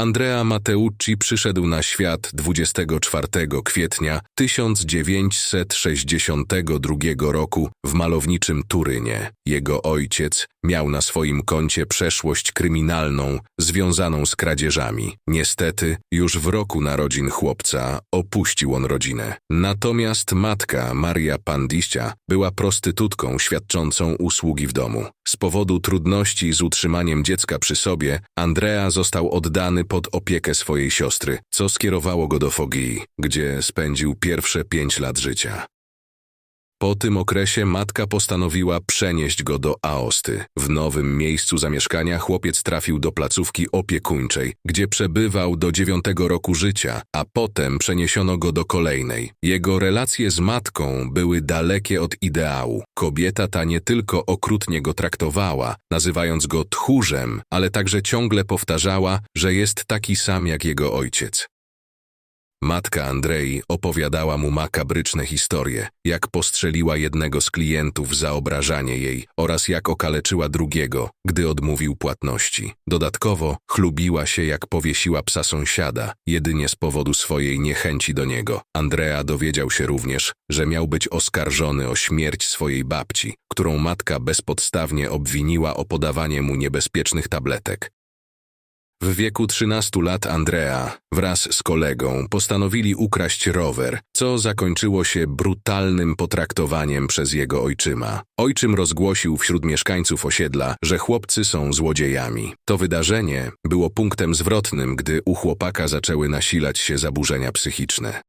Andrea Matteucci przyszedł na świat 24 kwietnia 1962 roku w malowniczym Turynie. Jego ojciec miał na swoim koncie przeszłość kryminalną związaną z kradzieżami. Niestety, już w roku narodzin chłopca opuścił on rodzinę. Natomiast matka, Maria Pandiścia, była prostytutką świadczącą usługi w domu. Z powodu trudności z utrzymaniem dziecka przy sobie, Andrea został oddany pod opiekę swojej siostry, co skierowało go do Fogii, gdzie spędził pierwsze pięć lat życia. Po tym okresie matka postanowiła przenieść go do Aosty. W nowym miejscu zamieszkania chłopiec trafił do placówki opiekuńczej, gdzie przebywał do dziewiątego roku życia, a potem przeniesiono go do kolejnej. Jego relacje z matką były dalekie od ideału. Kobieta ta nie tylko okrutnie go traktowała, nazywając go tchórzem, ale także ciągle powtarzała, że jest taki sam jak jego ojciec. Matka Andrei opowiadała mu makabryczne historie, jak postrzeliła jednego z klientów za obrażanie jej oraz jak okaleczyła drugiego, gdy odmówił płatności. Dodatkowo chlubiła się, jak powiesiła psa sąsiada, jedynie z powodu swojej niechęci do niego. Andrea dowiedział się również, że miał być oskarżony o śmierć swojej babci, którą matka bezpodstawnie obwiniła o podawanie mu niebezpiecznych tabletek. W wieku 13 lat Andrea wraz z kolegą postanowili ukraść rower, co zakończyło się brutalnym potraktowaniem przez jego ojczyma. Ojczym rozgłosił wśród mieszkańców osiedla, że chłopcy są złodziejami. To wydarzenie było punktem zwrotnym, gdy u chłopaka zaczęły nasilać się zaburzenia psychiczne.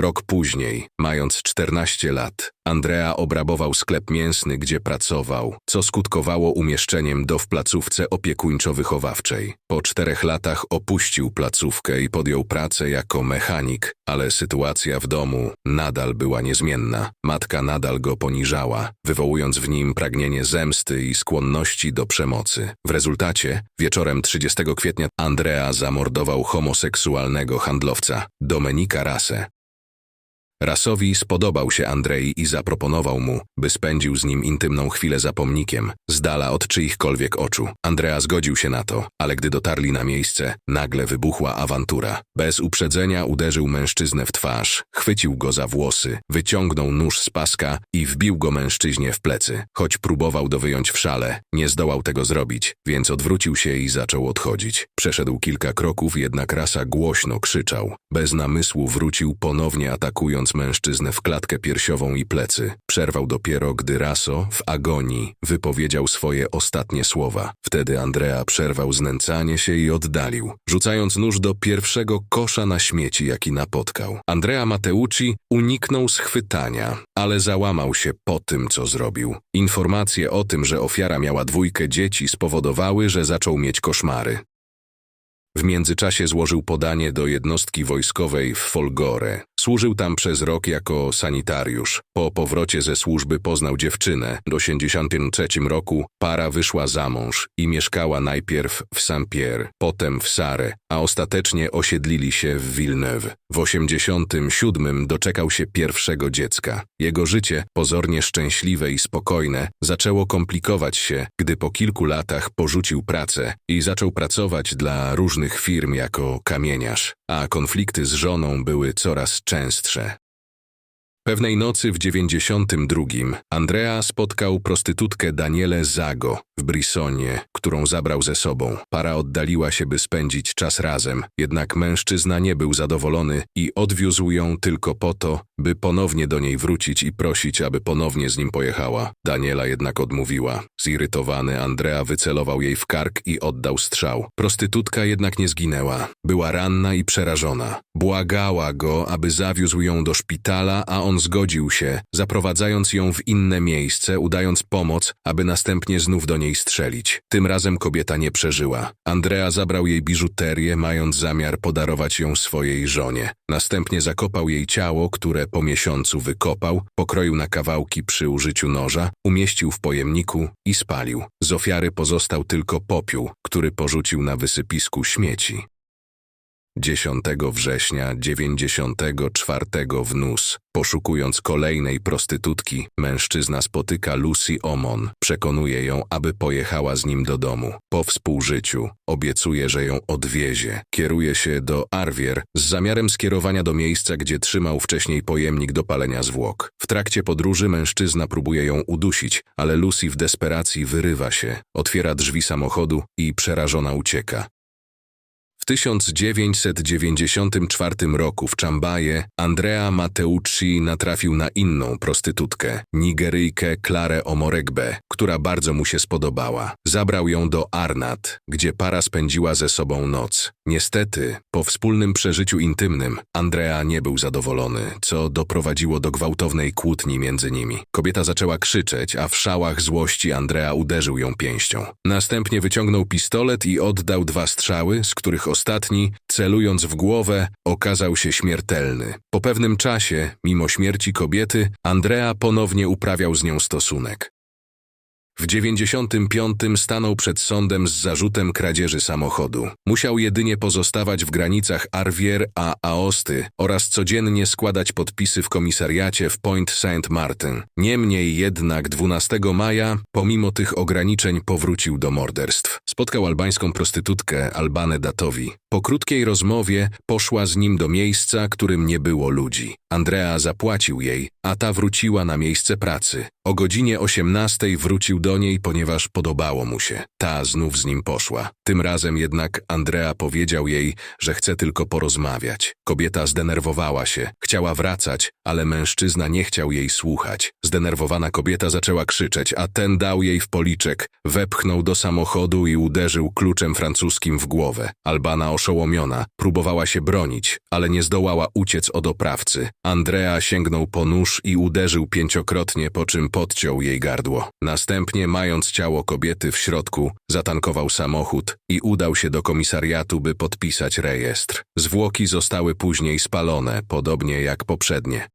Rok później, mając 14 lat, Andrea obrabował sklep mięsny, gdzie pracował, co skutkowało umieszczeniem do w placówce opiekuńczo-wychowawczej. Po czterech latach opuścił placówkę i podjął pracę jako mechanik, ale sytuacja w domu nadal była niezmienna. Matka nadal go poniżała, wywołując w nim pragnienie zemsty i skłonności do przemocy. W rezultacie, wieczorem 30 kwietnia, Andrea zamordował homoseksualnego handlowca, Domenika Rasę, Rasowi spodobał się Andrei i zaproponował mu, by spędził z nim intymną chwilę za pomnikiem, z dala od czyichkolwiek oczu. Andrea zgodził się na to, ale gdy dotarli na miejsce, nagle wybuchła awantura. Bez uprzedzenia uderzył mężczyznę w twarz, chwycił go za włosy, wyciągnął nóż z paska i wbił go mężczyźnie w plecy. Choć próbował do wyjąć w szale, nie zdołał tego zrobić, więc odwrócił się i zaczął odchodzić. Przeszedł kilka kroków, jednak Rasa głośno krzyczał. Bez namysłu wrócił, ponownie atakując mężczyznę w klatkę piersiową i plecy. Przerwał dopiero, gdy Raso, w agonii, wypowiedział swoje ostatnie słowa. Wtedy Andrea przerwał znęcanie się i oddalił, rzucając nóż do pierwszego kosza na śmieci, jaki napotkał. Andrea Matteucci uniknął schwytania, ale załamał się po tym, co zrobił. Informacje o tym, że ofiara miała dwójkę dzieci spowodowały, że zaczął mieć koszmary. W międzyczasie złożył podanie do jednostki wojskowej w Folgore. Służył tam przez rok jako sanitariusz. Po powrocie ze służby poznał dziewczynę. W 1983 roku para wyszła za mąż i mieszkała najpierw w Saint-Pierre, potem w Sare, a ostatecznie osiedlili się w Villeneuve. W 1987 doczekał się pierwszego dziecka. Jego życie, pozornie szczęśliwe i spokojne, zaczęło komplikować się, gdy po kilku latach porzucił pracę i zaczął pracować dla różnych firm jako kamieniarz, a konflikty z żoną były coraz częstsze. Pewnej nocy w 92 Andrea spotkał prostytutkę Danielę Zago w Brissonie, którą zabrał ze sobą. Para oddaliła się, by spędzić czas razem, jednak mężczyzna nie był zadowolony i odwiózł ją tylko po to, by ponownie do niej wrócić i prosić, aby ponownie z nim pojechała. Daniela jednak odmówiła. Zirytowany Andrea wycelował jej w kark i oddał strzał. Prostytutka jednak nie zginęła. Była ranna i przerażona. Błagała go, aby zawiózł ją do szpitala, a on zgodził się, zaprowadzając ją w inne miejsce, udając pomoc, aby następnie znów do niej strzelić. Tym razem kobieta nie przeżyła. Andrea zabrał jej biżuterię, mając zamiar podarować ją swojej żonie. Następnie zakopał jej ciało, które po miesiącu wykopał, pokroił na kawałki przy użyciu noża, umieścił w pojemniku i spalił. Z ofiary pozostał tylko popiół, który porzucił na wysypisku śmieci. 10 września 94 w Nus. Poszukując kolejnej prostytutki, mężczyzna spotyka Lucy Omon. Przekonuje ją, aby pojechała z nim do domu. Po współżyciu obiecuje, że ją odwiezie. Kieruje się do Arvier z zamiarem skierowania do miejsca, gdzie trzymał wcześniej pojemnik do palenia zwłok. W trakcie podróży mężczyzna próbuje ją udusić, ale Lucy w desperacji wyrywa się, otwiera drzwi samochodu i przerażona ucieka. W 1994 roku w Czambaje Andrea Mateucci natrafił na inną prostytutkę, Nigeryjkę Klarę Omoregbe, która bardzo mu się spodobała. Zabrał ją do Arnat, gdzie para spędziła ze sobą noc. Niestety, po wspólnym przeżyciu intymnym, Andrea nie był zadowolony, co doprowadziło do gwałtownej kłótni między nimi. Kobieta zaczęła krzyczeć, a w szałach złości Andrea uderzył ją pięścią. Następnie wyciągnął pistolet i oddał dwa strzały, z których ostatni, celując w głowę, okazał się śmiertelny. Po pewnym czasie, mimo śmierci kobiety, Andrea ponownie uprawiał z nią stosunek. W 95 stanął przed sądem z zarzutem kradzieży samochodu. Musiał jedynie pozostawać w granicach Arvier a Aosty oraz codziennie składać podpisy w komisariacie w Point Saint Martin. Niemniej jednak 12 maja, pomimo tych ograniczeń, powrócił do morderstw. Spotkał albańską prostytutkę Albanę Datowi. Po krótkiej rozmowie poszła z nim do miejsca, którym nie było ludzi. Andrea zapłacił jej, a ta wróciła na miejsce pracy. O godzinie 18 wrócił do niej, ponieważ podobało mu się. Ta znów z nim poszła. Tym razem jednak Andrea powiedział jej, że chce tylko porozmawiać. Kobieta zdenerwowała się, chciała wracać, ale mężczyzna nie chciał jej słuchać. Zdenerwowana kobieta zaczęła krzyczeć, a ten dał jej w policzek, wepchnął do samochodu i uderzył kluczem francuskim w głowę. Albana oszołomiona, próbowała się bronić, ale nie zdołała uciec od oprawcy. Andrea sięgnął po nóż i uderzył pięciokrotnie, po czym podciął jej gardło. Następnie, mając ciało kobiety w środku, zatankował samochód i udał się do komisariatu, by podpisać rejestr. Zwłoki zostały później spalone, podobnie jak poprzednie.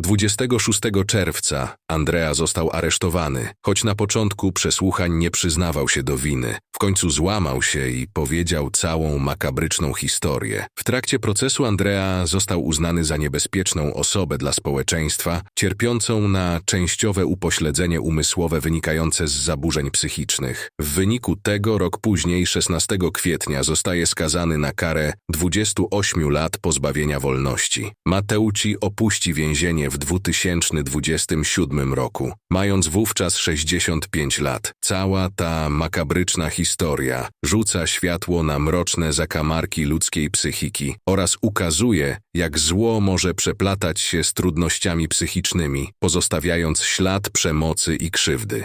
26 czerwca Andrea został aresztowany, choć na początku przesłuchań nie przyznawał się do winy. W końcu złamał się i powiedział całą makabryczną historię. W trakcie procesu Andrea został uznany za niebezpieczną osobę dla społeczeństwa, cierpiącą na częściowe upośledzenie umysłowe wynikające z zaburzeń psychicznych. W wyniku tego rok później, 16 kwietnia, zostaje skazany na karę 28 lat pozbawienia wolności. Mateucci opuści więzienie w 2027 roku, mając wówczas 65 lat. Cała ta makabryczna historia rzuca światło na mroczne zakamarki ludzkiej psychiki oraz ukazuje, jak zło może przeplatać się z trudnościami psychicznymi, pozostawiając ślad przemocy i krzywdy.